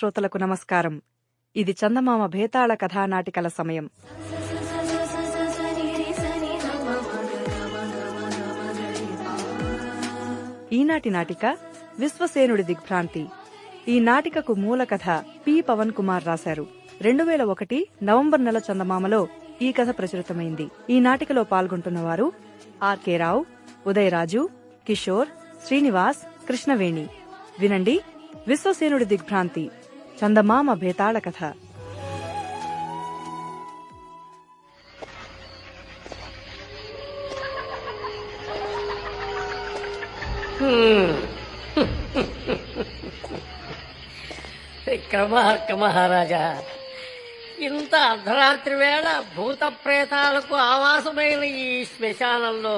శ్రోతలకు నమస్కారం. ఇది చందమామ భేతాళ కథానాటికల సమయం. ఈనాటి నాటిక విశ్వసేనుడి దిగ్భ్రాంతి. ఈ నాటికకు మూల కథ పి. పవన్ కుమార్ రాశారు. రెండు వేల ఒకటి నవంబర్ నెల చందమామలో ఈ కథ ప్రచురితమైంది. ఈ నాటికలో పాల్గొంటున్నవారు ఆర్కే రావు ఉదయరాజు కిషోర్ శ్రీనివాస్ కృష్ణవేణి. వినండి విశ్వసేనుడి దిగ్భ్రాంతి. చందమామ భేతాళ కథ. విక్రమార్క మహారాజా ఇంత అర్ధరాత్రి వేళ భూత ప్రేతాలకు ఆవాసమైన ఈ శ్మశానంలో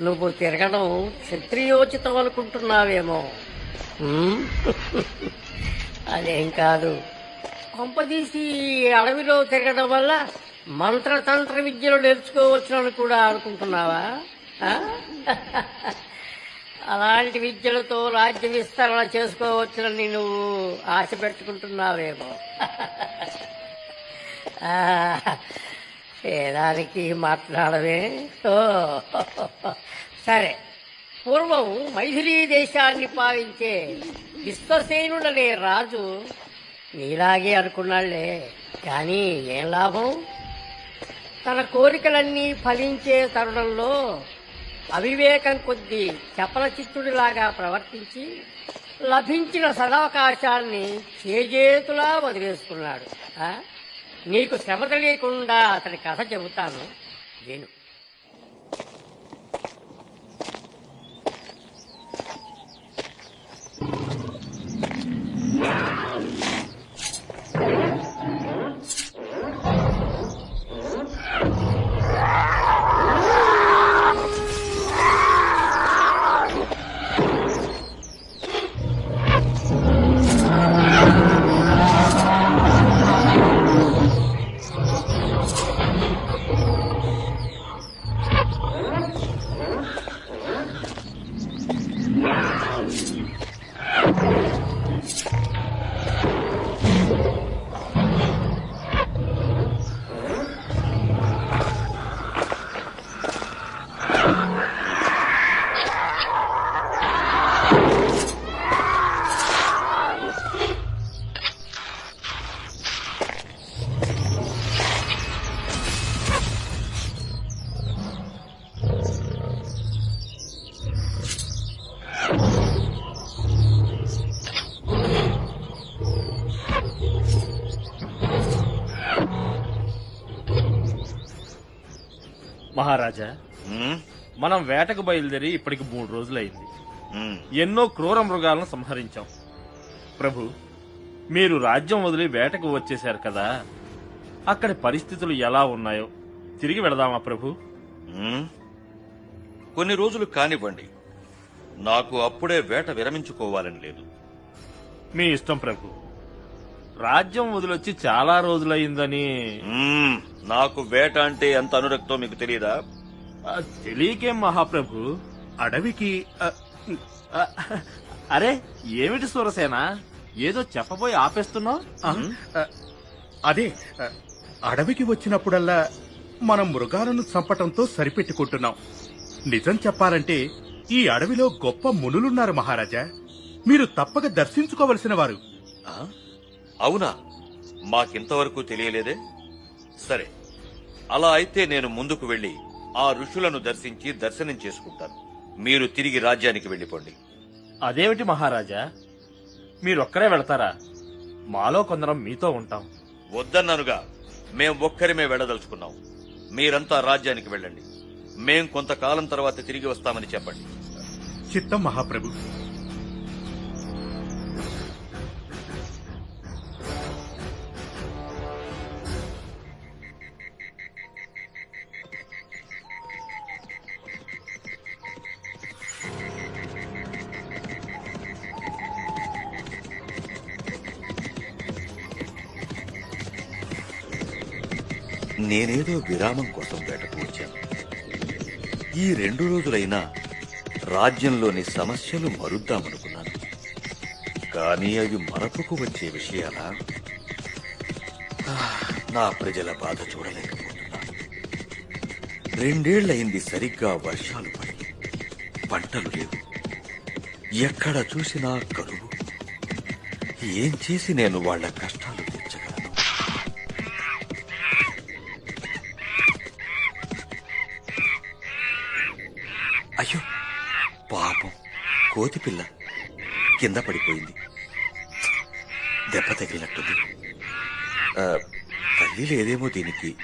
నువ్వు తిరగడం క్షత్రియోచితం అనుకుంటున్నావేమో. అదేం కాదు. కొంపదీసి అడవిలో తిరగడం వల్ల మంత్రతంత్ర విద్యలు నేర్చుకోవచ్చునని కూడా అనుకుంటున్నావా? అలాంటి విద్యలతో రాజ్య విస్తరణ చేసుకోవచ్చునని నువ్వు ఆశ పెట్టుకుంటున్నావేమో. ఆ, ఏదానికి మాట్లాడవే. ఓ, సరే. పూర్వం మైథిలీ దేశాన్ని పాలించే విశ్వసేనుడనే రాజు నీలాగే అనుకున్నాళ్ళే కానీ ఏం లాభం? తన కోరికలన్నీ ఫలించే తరుణంలో అవివేకం కొద్దీ చపల చిత్తుడిలాగా ప్రవర్తించి లభించిన సదవకాశాన్ని చేజేతులా వదిలేసుకున్నాడు. నీకు శ్రమత లేకుండా అతని కథ చెబుతాను. నేను Yeah. మహారాజా? మనం వేటకు బయలుదేరి ఇప్పటికి మూడు రోజులైంది. ఎన్నో క్రూర మృగాలను సంహరించాం. ప్రభు మీరు రాజ్యం వదిలి వేటకు వచ్చేశారు కదా. అక్కడి పరిస్థితులు ఎలా ఉన్నాయో తిరిగి వెళదామా ప్రభు? కొన్ని రోజులు కానివ్వండి. నాకు అప్పుడే వేట విరమించుకోవాలని లేదు. మీ ఇష్టం ప్రభు. రాజ్యం వదిలొచ్చి చాలా రోజులైందని మ్మ్. నాకు వేట అంటే ఎంత అనురక్తో మీకు తెలియదా తెలియకేం మహాప్రభు? అడవికి అరే ఏమిటి సూరసేన? ఏదో చెప్పబోయి ఆపేస్తున్నావు? అదే అడవికి వచ్చినప్పుడల్లా మనం మృగాలను చంపటంతో సరిపెట్టుకుంటున్నాం. నిజం చెప్పాలంటే ఈ అడవిలో గొప్ప మునులున్నారు మహారాజా. మీరు తప్పక దర్శించుకోవలసిన వారు? అవునా? మాకింతవరకు తెలియలేదే? సరే అలా అయితే నేను ముందుకు వెళ్ళి ఆ ఋషులను దర్శించి దర్శనం చేసుకుంటాను. మీరు తిరిగి రాజ్యానికి వెళ్ళిపోండి. అదేమిటి మహారాజా? మీరొక్కరే వెళతారా? మాలో కొందరం మీతో ఉంటాం. వద్దన్నానుగా మేం ఒక్కరిమే వెళ్ళదలుచుకున్నాం. మీరంతా రాజ్యానికి వెళ్ళండి. మేం కొంతకాలం తర్వాత తిరిగి వస్తామని చెప్పండి. చిత్తం మహాప్రభు నేనేదో విరామం కోసం వేటకు ఈ రెండు రోజులైనా రాజ్యంలోని సమస్యలు మరుద్దామనుకున్నాను. కానీ అవి మరపుకు వచ్చే విషయాలా? నా ప్రజల బాధ చూడలేకపోతున్నాను. రెండేళ్ళయింది సరిగ్గా వర్షాలు పడి పంటలు లేవు. ఎక్కడ చూసినా కరువు. ఏం చేసి నేను వాళ్ళ కష్టాలు కోతి పిల్ల కింద పడిపోయింది. దెబ్బ తగిలినట్టుంది. ఆ, తల్లి లేదేమో దీనికి.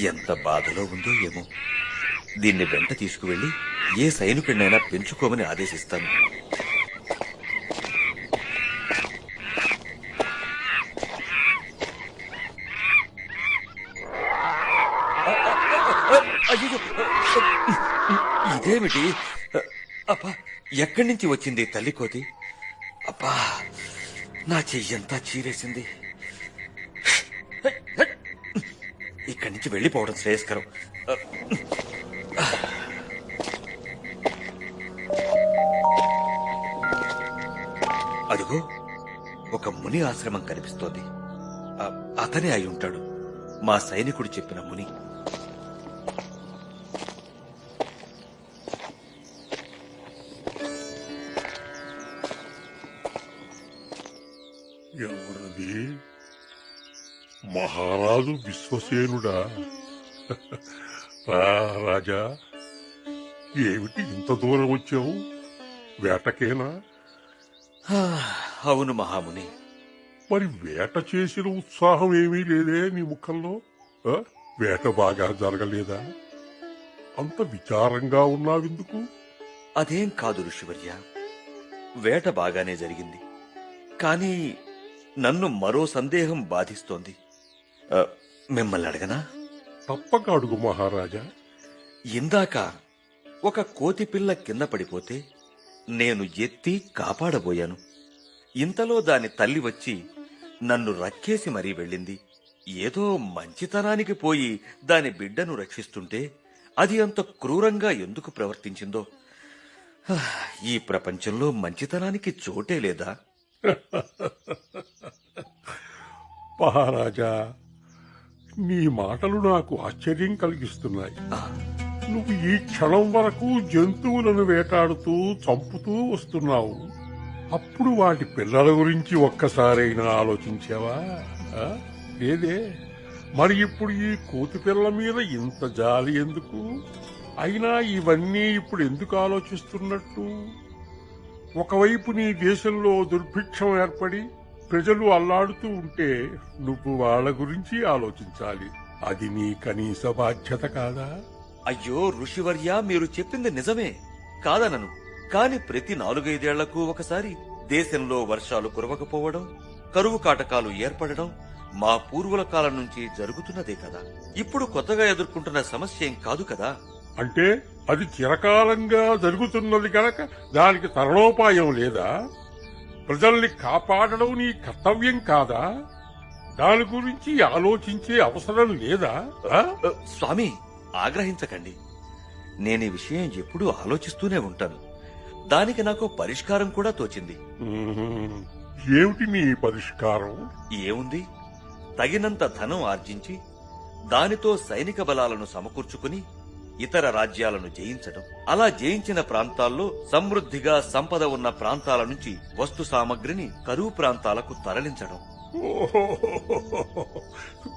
ఎంత బాధలో ఉందో ఏమో. దీన్ని వెంట తీసుకువెళ్ళి ఏ సైనికుడినైనా పెంచుకోమని ఆదేశిస్తాను. ఇదేమిటి? ఎక్కడి నుంచి వచ్చింది తల్లి కోతి? అబ్బా నా చెయ్యంతా చీరేసింది. ఇక్కడి నుంచి వెళ్ళిపోవడం శ్రేయస్కరం. అదిగో ఒక ముని ఆశ్రమం కనిపిస్తోంది. అతనే అయి ఉంటాడు. మా సైనికుడు చెప్పిన ముని. మహారాజు విశ్వసేనుడా. రా రాజా ఏమిటి ఇంత దూరం వచ్చావు? వేటకేనా? హా, అవును మహాముని. మరి వేట చేసిన ఉత్సాహం ఏమీ లేదే నీ ముఖంలో? వేట బాగా జరగలేదా? అంత విచారంగా ఉన్నావెందుకు? అదేం కాదు ఋషివర్య. వేట బాగానే జరిగింది. కానీ నన్ను మరో సందేహం బాధిస్తోంది. మిమ్మల్ని అడగనా? తప్పక అడుగు మహారాజా. ఇందాక ఒక కోతి పిల్ల కింద పడిపోతే నేను ఎత్తి కాపాడబోయాను. ఇంతలో దాని తల్లి వచ్చి నన్ను రక్కేసి మరీ వెళ్ళింది. ఏదో మంచితనానికి పోయి దాని బిడ్డను రక్షిస్తుంటే అది అంత క్రూరంగా ఎందుకు ప్రవర్తించిందో? ఈ ప్రపంచంలో మంచితనానికి చోటే లేదా? మహారాజా నీ మాటలు నాకు ఆశ్చర్యం కలిగిస్తున్నాయి. నువ్వు ఈ క్షణం వరకు జంతువులను వేటాడుతూ చంపుతూ వస్తున్నావు. అప్పుడు వాటి పిల్లల గురించి ఒక్కసారైనా ఆలోచించావా? లేదే మరి ఇప్పుడు ఈ కోతి పిల్ల మీద ఇంత జాలి ఎందుకు? అయినా ఇవన్నీ ఇప్పుడు ఎందుకు ఆలోచిస్తున్నట్టు? ఒకవైపు నీ దేశంలో దుర్భిక్షం ఏర్పడి ప్రజలు అల్లాడుతూ ఉంటే నువ్వు వాళ్ళ గురించి ఆలోచించాలి. అది నీ కనీస బాధ్యత కాదా? అయ్యో ఋషివర్య మీరు చెప్పింది నిజమే. కాదనను. కాని ప్రతి నాలుగైదేళ్ళకు ఒకసారి దేశంలో వర్షాలు కురవకపోవడం కరువు కాటకాలు ఏర్పడడం మా పూర్వుల కాలం నుంచి జరుగుతున్నదే కదా. ఇప్పుడు కొత్తగా ఎదుర్కొంటున్న సమస్య ఏం కాదు కదా? అంటే అది చిరకాలంగా జరుగుతున్నది గనక దానికి తరణోపాయం లేదా? ప్రజల్ని కాపాడడం నీ కర్తవ్యం కాదా? దాని గురించి ఆలోచించే అవసరం లేదా? స్వామి ఆగ్రహించకండి. నేను ఈ విషయం ఎప్పుడూ ఆలోచిస్తూనే ఉంటాను. దానికి నాకు పరిష్కారం కూడా తోచింది. ఏమిటి నీ పరిష్కారం? ఏముంది? తగినంత ధనం ఆర్జించి దానితో సైనిక బలాలను సమకూర్చుకుని ఇతర రాజ్యాలను జయించడం అలా జయించిన ప్రాంతాల్లో సమృద్ధిగా సంపద ఉన్న ప్రాంతాల నుంచి వస్తు సామగ్రిని కరువు ప్రాంతాలకు తరలించడం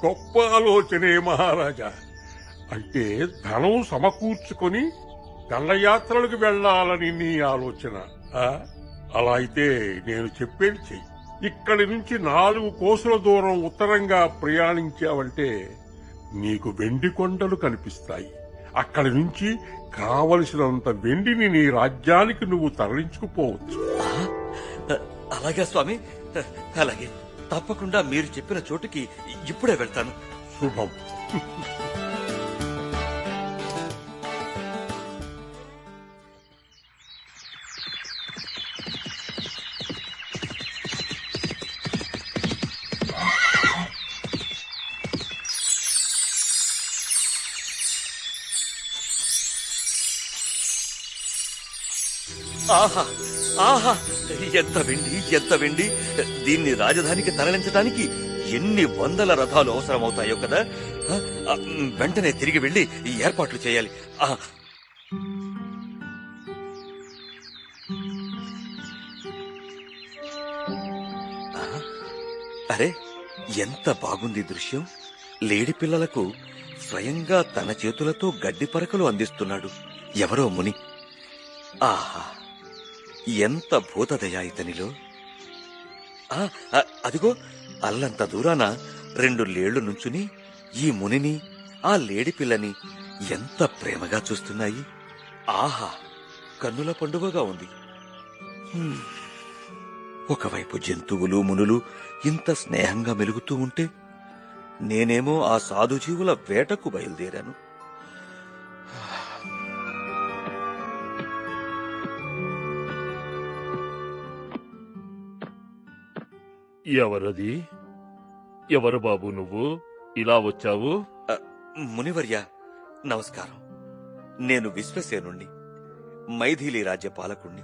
గొప్ప ఆలోచనే మహారాజా. అంటే ధనం సమకూర్చుకొని దండయాత్రలకు వెళ్ళాలని నీ ఆలోచన. అలా అయితే నేను చెప్పేది చెయ్యి. ఇక్కడి నుంచి నాలుగు కోసుల దూరం ఉత్తరంగా ప్రయాణించావంటే నీకు వెండి కొండలు కనిపిస్తాయి. అక్కడి నుంచి కావలసినంత వెండిని నీ రాజ్యానికి నువ్వు తరలించుకుపోవచ్చు. అలాగే స్వామి? అలాగే. తప్పకుండా మీరు చెప్పిన చోటుకి ఇప్పుడే వెళ్తాను. శుభం. ఆహా ఆహా ఎంత వెండి ఎంత వెండి. దీన్ని రాజధానికి తరలించడానికి ఎన్ని వందల రథాలు అవసరమవుతాయో కదా. వెంటనే తిరిగి వెళ్ళి ఈ ఏర్పాట్లు చేయాలి. అరే ఎంత బాగుంది దృశ్యం. లేడి పిల్లలకు స్వయంగా తన చేతులతో గడ్డి పరకలు అందిస్తున్నాడు. ఎవరో ముని. ఆహా. ఎంత భూతదయా ఇతనిలో? ఆ, అదిగో అల్లంత దూరాన రెండు లేళ్ళు నుంచుని ఈ మునిని ఆ లేడి పిల్లని ఎంత ప్రేమగా చూస్తున్నాయి. ఆహా కన్నుల పండుగగా ఉంది. ఒకవైపు జంతువులు మునులు ఇంత స్నేహంగా మెలుగుతూ ఉంటే నేనేమో ఆ సాధుజీవుల వేటకు బయలుదేరాను. ఎవరది? ఎవరు బాబు నువ్వు? ఇలా వచ్చావు? మునివర్య నమస్కారం. నేను విశ్వసేనుణ్ణి మైథిలి రాజ్య పాలకుణ్ణి.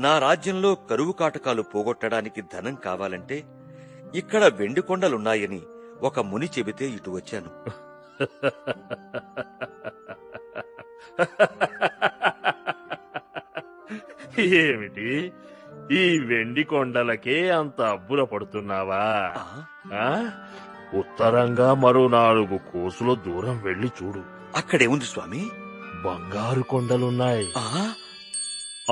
నా రాజ్యంలో కరువు కాటకాలు పోగొట్టడానికి ధనం కావాలంటే ఇక్కడ వెండి కొండలున్నాయని ఒక ముని చెబితే ఇటు వచ్చాను. ఏమిటి? ఈ వెండి కొండలకే అంత అబ్బుర పడుతున్నావా ఆ? ఉత్తరంగా మరో నాలుగు కోసుల దూరం వెళ్ళి చూడు. అక్కడేముంది స్వామి. బంగారు కొండలున్నాయి. ఆ,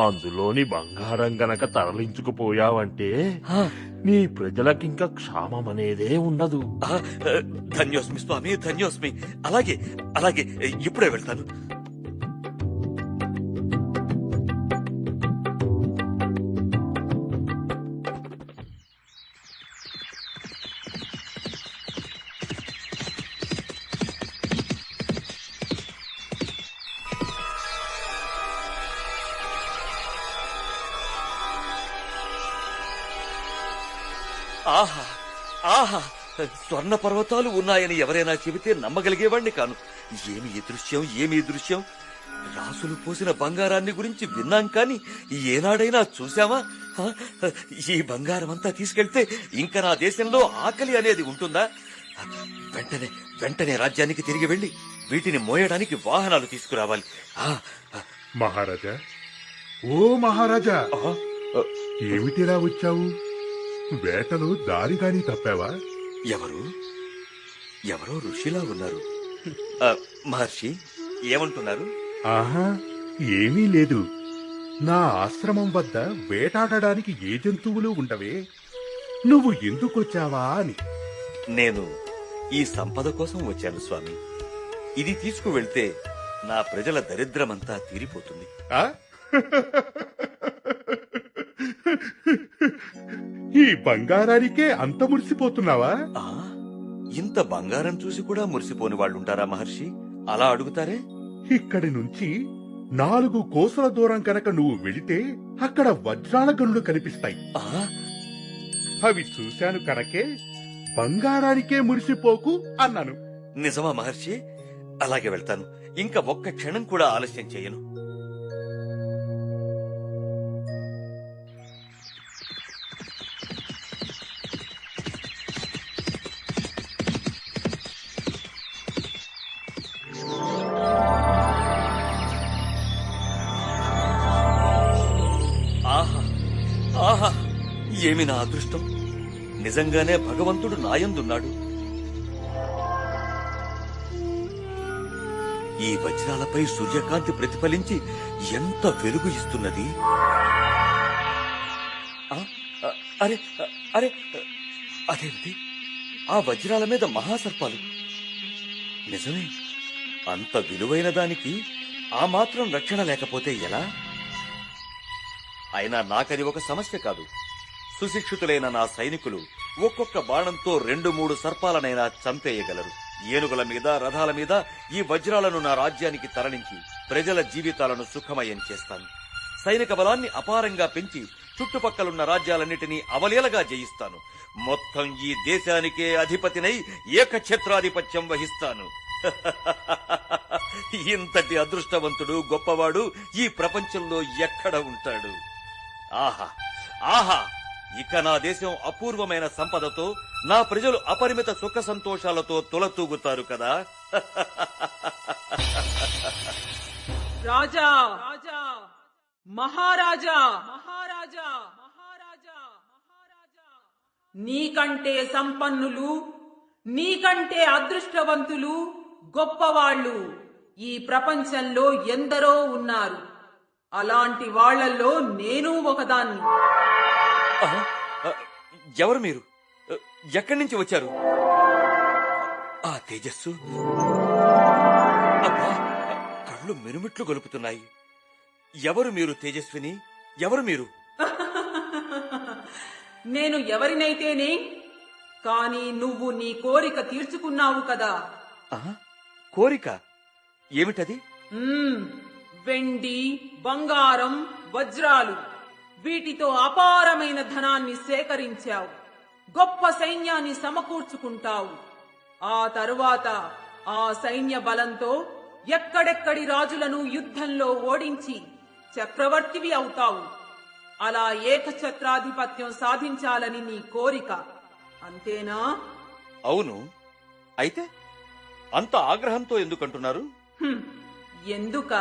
అందులోని బంగారం గనక తరలించుకుపోయావంటే ఆ, నీ ప్రజలకింక క్షామం అనేదే ఉండదు ఆ, ధన్యోస్మి స్వామి ధన్యోస్మి. అలాగే అలాగే ఇప్పుడే వెళ్తాను. ఆహా ఆహా స్వర్ణ పర్వతాలు ఉన్నాయని ఎవరైనా చెబితే నమ్మగలిగేవాణ్ణి కాను. ఏమి ఈ దృశ్యం ఏమి ఈ దృశ్యం? రాసులు పోసిన బంగారాన్ని గురించి విన్నాం కాని ఏనాడైనా చూశామా? ఈ బంగారం అంతా తీసుకెళ్తే ఇంకా నా దేశంలో ఆకలి అనేది ఉంటుందా? వెంటనే వెంటనే రాజ్యానికి తిరిగి వెళ్ళి వీటిని మోయడానికి వాహనాలు తీసుకురావాలి. మహారాజా ఓ మహారాజా! ఏమిటిలా వచ్చావు? వేటలో దారిగాని తప్పావా? ఎవరు? ఎవరో ఋషిలా ఉన్నారు. ఆ, మహర్షి ఏమంటున్నారు? ఆహా ఏమీ లేదు. నా ఆశ్రమం వద్ద వేటాడడానికి ఏ జంతువులు ఉండవే. నువ్వు ఎందుకొచ్చావా అని. నేను ఈ సంపద కోసం వచ్చాను స్వామి. ఇది తీసుకువెళ్తే నా ప్రజల దరిద్రమంతా తీరిపోతుంది. ఆ? ఈ బంగారానికే అంత మురిసిపోతున్నావా? ఆ? ఇంత బంగారం చూసి కూడా మురిసిపోని వాళ్ళుంటారా మహర్షి? అలా అడుగుతారే? ఇక్కడి నుంచి నాలుగు కోసల దూరం కనుక నువ్వు వెళితే అక్కడ వజ్రాల గనులు కనిపిస్తాయి. ఆ? అవి చూశాను కనుకే బంగారానికే మురిసిపోకు అన్నాను. నిజమా మహర్షి? అలాగే వెళ్తాను. ఇంకా ఒక్క క్షణం కూడా ఆలస్యం చేయను. ఏమి నా అదృష్టం? నిజంగానే భగవంతుడు నాయందున్నాడు. ఈ వజ్రాలపై సూర్యకాంతి ప్రతిఫలించి ఎంత వెలుగు ఇస్తున్నది? అరే అరే అదేంటి ఆ వజ్రాల మీద మహాసర్పాలు. నిజమే అంత విలువైన దానికి ఆ మాత్రం రక్షణ లేకపోతే ఎలా? అయినా నాకది ఒక సమస్య కాదు. సుశిక్షితులైన నా సైనికులు ఒక్కొక్క బాణంతో రెండు మూడు సర్పాలనైనా చంపేయగలరు. ఏనుగుల మీద రథాల మీద ఈ వజ్రాలను నా రాజ్యానికి తరలించి ప్రజల జీవితాలను సుఖమయం చేస్తాను. సైనిక బలాన్ని అపారంగా పెంచి చుట్టుపక్కలున్న రాజ్యాలన్నిటినీ అవలీలగా జయిస్తాను. మొత్తం ఈ దేశానికే అధిపతినై ఏకఛత్రాధిపత్యం వహిస్తాను. ఇంతటి అదృష్టవంతుడు గొప్పవాడు ఈ ప్రపంచంలో ఎక్కడ ఉంటాడు? ఆహా ఆహా! ఇక నా దేశం అపూర్వమైన సంపదతో నా ప్రజలు అపరిమిత సుఖ సంతోషాలతో తులతూగుతారు కదా. రాజా! రాజా మహారాజా! మహారాజా! మహారాజా! మహారాజా నీకంటే సంపన్నులు నీకంటే అదృష్టవంతులు గొప్పవాళ్ళు ఈ ప్రపంచంలో ఎందరో ఉన్నారు. అలాంటి వాళ్ళల్లో నేను ఒకదాన్ని. ఎవరు మీరు? ఎక్కడి నుంచి వచ్చారు? ఆ తేజస్సు. అబ్బా కళ్ళు మిరుమిట్లు గొలుపుతున్నాయి. ఎవరు మీరు తేజస్విని? ఎవరు మీరు? నేను ఎవరినైతేనే? కానీ నువ్వు నీ కోరిక తీర్చుకున్నావు కదా. కోరిక? ఏమిటది. వెండి బంగారం వజ్రాలు. వీటితో అపారమైన ధనాన్ని సేకరించావు. గొప్ప సైన్యాన్ని సమకూర్చుకుంటావు. ఆ తరువాత ఆ సైన్య బలంతో ఎక్కడెక్కడి రాజులను యుద్ధంలో ఓడించి చక్రవర్తివి అవుతావు. అలా ఏకఛత్రాధిపత్యం సాధించాలని నీ కోరిక. అంతేనా? అవును. అయితే అంత ఆగ్రహంతో ఎందుకంటున్నారు. ఎందుక?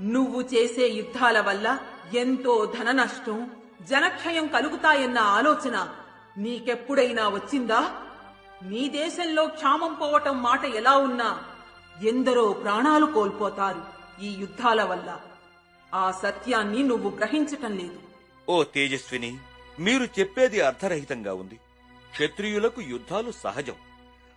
నువ్వు చేసే యుద్ధాల వల్ల ఎంతో ధన నష్టం జనక్షయం కలుగుతాయన్న ఆలోచన నీకెప్పుడైనా వచ్చిందా? నీ దేశంలో క్షామం పోవటం మాట ఎలా ఉన్నా ఎందరో ప్రాణాలు కోల్పోతారు ఈ యుద్ధాల వల్ల. ఆ సత్యాన్ని నువ్వు గ్రహించటం లేదు. ఓ తేజస్విని మీరు చెప్పేది అర్థరహితంగా ఉంది. క్షత్రియులకు యుద్ధాలు సహజం.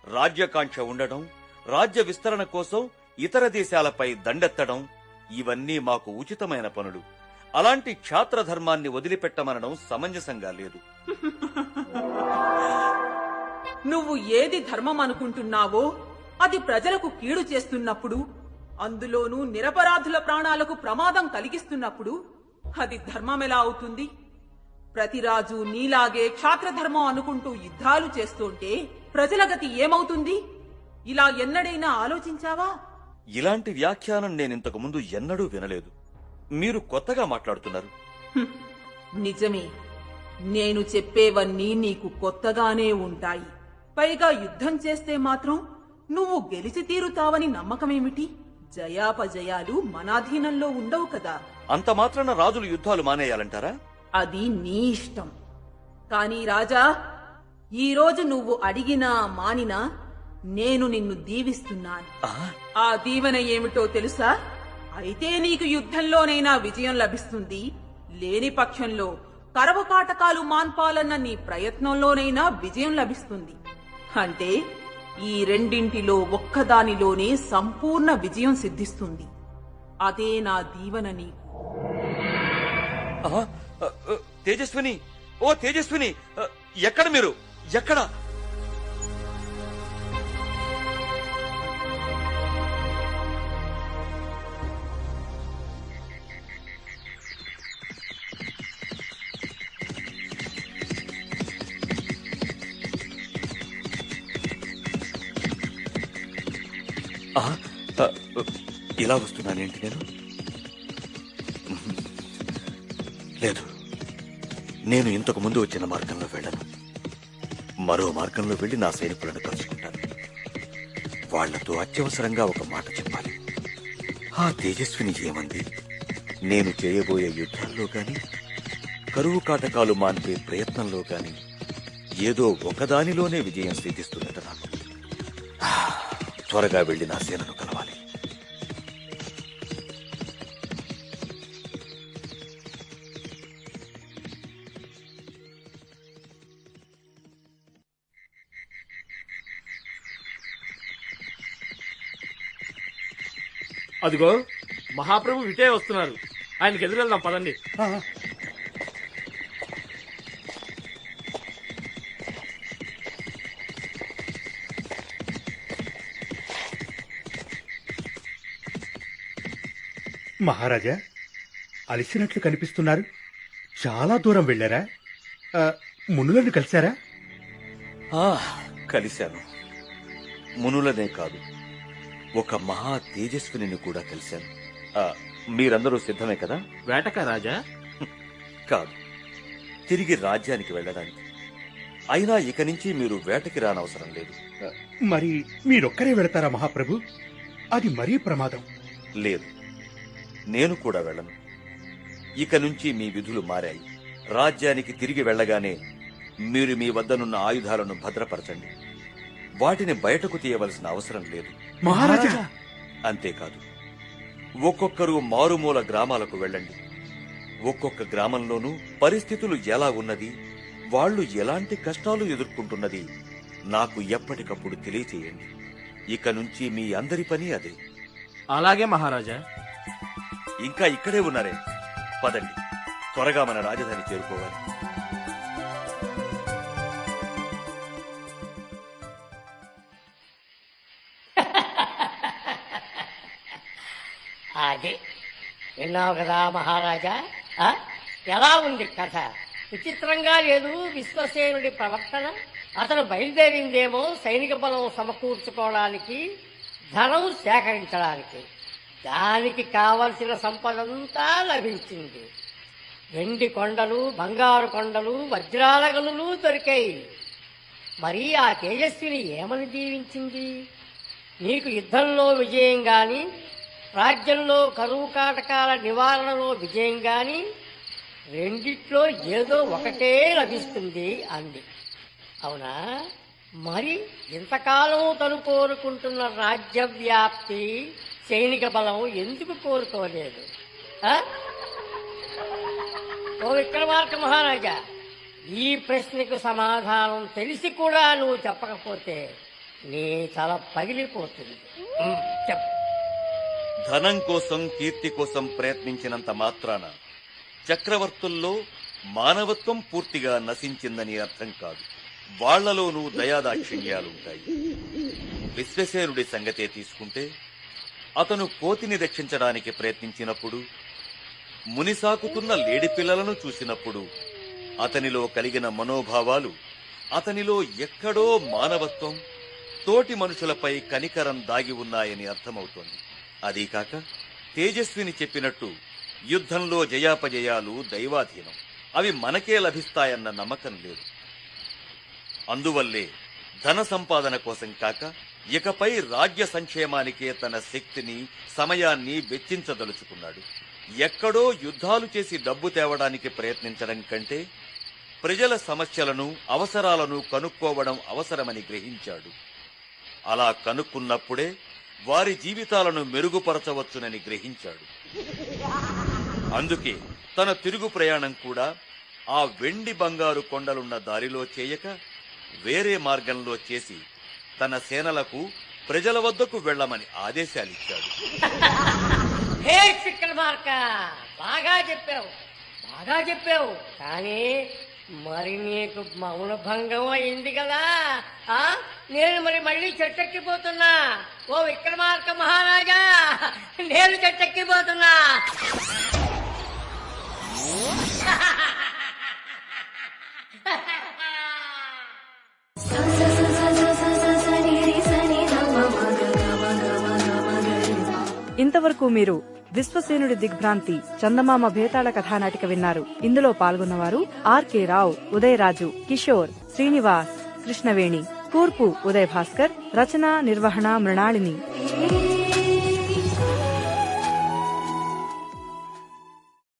రాజ్యకాంక్ష ఉండడం రాజ్య విస్తరణ కోసం ఇతర దేశాలపై దండెత్తడం ఇవన్నీ మాకు ఉచితమైన పనులు. అలాంటి క్షాత్ర ధర్మాన్ని వదిలిపెట్టమనడం సమంజసంగా లేదు. నువ్వు ఏది ధర్మం అనుకుంటున్నావో అది ప్రజలకు కీడు చేస్తున్నప్పుడు అందులోనూ నిరపరాధుల ప్రాణాలకు ప్రమాదం కలిగిస్తున్నప్పుడు అది ధర్మం ఎలా అవుతుంది? ప్రతిరాజు నీలాగే క్షాత్రధర్మం అనుకుంటూ యుద్ధాలు చేస్తుంటే ప్రజల గతి ఏమవుతుంది? ఇలా ఎన్నడైనా ఆలోచించావా? ఇలాంటి వ్యాఖ్యానం నేనింతకు ముందు ఎన్నడూ వినలేదు. మీరు కొత్తగా మాట్లాడుతున్నారు. నిజమే. నేను చెప్పేవన్నీ నీకు కొత్తగానే ఉంటాయి. పైగా యుద్ధం చేస్తే మాత్రం నువ్వు గెలిచి తీరుతావని నమ్మకమేమిటి? జయాపజయాలు మనాధీనంలో ఉండవు కదా. అంత మాత్రాన రాజులు యుద్ధాలు మానేయాలంటారా? అది నీ ఇష్టం. కానీ రాజా ఈరోజు నువ్వు అడిగినా మానినా నేను నిన్ను దీవిస్తున్నాను. ఆ దీవెన ఏమిటో తెలుసా? అయితే నీకు యుద్ధంలోనైనా విజయం లభిస్తుంది. లేని పక్షంలో కరవ కాటకాలు మాన్పాలన్న నీ ప్రయత్నంలోనైనా విజయం లభిస్తుంది. అంటే ఈ రెండింటిలో ఒక్కదానిలోనే సంపూర్ణ విజయం సిద్ధిస్తుంది. అదే నా దీవన నీకు. తేజస్విని ఓ తేజస్విని ఎక్కడ మీరు? ఎక్కడ? ఇలా వస్తున్నానేంటి నేను లేదు. నేను ఇంతకు ముందు వచ్చిన మార్గంలో వెళ్ళను. మరో మార్గంలో వెళ్ళి నా సైనికులను కలుసుకుంటాను వాళ్ళతో అత్యవసరంగా ఒక మాట చెప్పాలి. ఆ తేజస్విని ఏమంది? నేను చేయబోయే యుద్ధాల్లో గాని కరువు కాటకాలు మాన్పే ప్రయత్నంలో గాని ఏదో ఒకదానిలోనే విజయం సిద్ధిస్తున్నట నాకు. త్వరగా వెళ్ళి నా సేనను అదిగో మహాప్రభు ఇటే వస్తున్నారు. ఆయనకి ఎదురెళ్దాం పదండి. మహారాజా అలసినట్లు కనిపిస్తున్నారు. చాలా దూరం వెళ్ళారా? మునులను కలిశారా? ఆ, కలిశాను. మునులనే కాదు. ఒక మహా తేజస్విని కూడా కలిశాను. ఆ, మీరందరూ సిద్ధమే కదా? వేటక రాజా? కాదు. తిరిగి రాజ్యానికి వెళ్ళడానికి. అయినా ఇక నుంచి మీరు వేటకి రానవసరం లేదు. మరి మీరొక్కరే వెళతారా మహాప్రభు? అది మరీ ప్రమాదం. లేదు. నేను కూడా వెళ్ళను. ఇక నుంచి మీ విధులు మారాయి. రాజ్యానికి తిరిగి వెళ్ళగానే మీరు మీ వద్దనున్న ఆయుధాలను భద్రపరచండి. వాటిని బయటకు తీయవలసిన అవసరం లేదు. మహారాజా! అంతేకాదు ఒక్కొక్కరు మారుమూల గ్రామాలకు వెళ్ళండి. ఒక్కొక్క గ్రామంలోనూ పరిస్థితులు ఎలా ఉన్నది వాళ్ళు ఎలాంటి కష్టాలు ఎదుర్కొంటున్నది నాకు ఎప్పటికప్పుడు తెలియచేయండి. ఇక నుంచి మీ అందరి పని అదే. అలాగే మహారాజా! ఇంకా ఇక్కడే ఉన్నారే. పదండి త్వరగా మన రాజధాని చేరుకోవాలి. విన్నావు కదా మహారాజా? ఎలా ఉంది కథ? విచిత్రంగా లేదు విశ్వసేనుడి ప్రవర్తన? అతను బయలుదేరిందేమో సైనిక బలం సమకూర్చుకోవడానికి ధనం సేకరించడానికి. దానికి కావలసిన సంపదంతా లభించింది. వెండి కొండలు బంగారు కొండలు వజ్రాల గనులు దొరికాయి. మరి ఆ తేజస్విని ఏమని జీవించింది నీకు యుద్ధంలో విజయం కానీ రాజ్యంలో కరువు కాటకాల నివారణలో విజయం గాని రెండిట్లో ఏదో ఒకటే లభిస్తుంది అంది. అవునా? మరి ఇంతకాలం తను కోరుకుంటున్న రాజ్య వ్యాప్తి సైనిక బలం ఎందుకు కోరుకోలేదు? ఓ విక్రమార్క మహారాజా ఈ ప్రశ్నకు సమాధానం తెలిసి కూడా నువ్వు చెప్పకపోతే నీ తల పగిలిపోతుంది. ధనం కోసం కీర్తి కోసం ప్రయత్నించినంత మాత్రాన చక్రవర్తుల్లో మానవత్వం పూర్తిగా నశించిందని అర్థం కాదు. వాళ్ళలోనూ దయాదాక్షిణ్యాలుంటాయి. విశ్వసేనుడి సంగతే తీసుకుంటే అతను కోతిని రక్షించడానికి ప్రయత్నించినప్పుడు మునిసాకుతున్న లేడి పిల్లలను చూసినప్పుడు అతనిలో కలిగిన మనోభావాలు అతనిలో ఎక్కడో మానవత్వం తోటి మనుషులపై కనికరం దాగి ఉన్నాయని అర్థమవుతోంది. అదీకాక తేజస్విని చెప్పినట్టు యుద్ధంలో జయాపజయాలు దైవాధీనం. అవి మనకే లభిస్తాయన్న నమ్మకం లేదు. అందువల్లే ధన సంపాదన కోసం కాక ఇకపై రాజ్య సంక్షేమానికే తన శక్తిని సమయాన్ని వెచ్చించదలుచుకున్నాడు. ఎక్కడో యుద్ధాలు చేసి డబ్బు తేవడానికి ప్రయత్నించడం కంటే ప్రజల సమస్యలను అవసరాలను కనుక్కోవడం అవసరమని గ్రహించాడు. అలా కనుక్కున్నప్పుడే వారి జీవితాలను మెరుగుపరచవచ్చునని గ్రహించాడు. అందుకే తన తిరుగు ప్రయాణం కూడా ఆ వెండి బంగారు కొండలున్న దారిలో చేయక వేరే మార్గంలో చేసి తన సేనలకు ప్రజల వద్దకు వెళ్ళమని ఆదేశాలిచ్చాడు. హే విక్రమార్క బాగా చెప్పావు బాగా చెప్పావు. కానీ మరి నీకు మౌన భంగం అయింది కదా ఆ? నేను మరి మళ్ళీ చెట్టెక్కిపోతున్నా ఓ విక్రమార్క మహారాజా నేను చెట్టెక్కిపోతున్నా. ఇంతవరకు మీరు విశ్వసేనుడి దిగ్భ్రాంతి చందమామ భేతాళ కథానాటిక విన్నారు. ఇందులో పాల్గొన్నవారు ఆర్కే రావు ఉదయరాజు కిషోర్ శ్రీనివాస్ కృష్ణవేణి. కూర్పు ఉదయ్ భాస్కర్ రచన నిర్వహణ మృణాళిని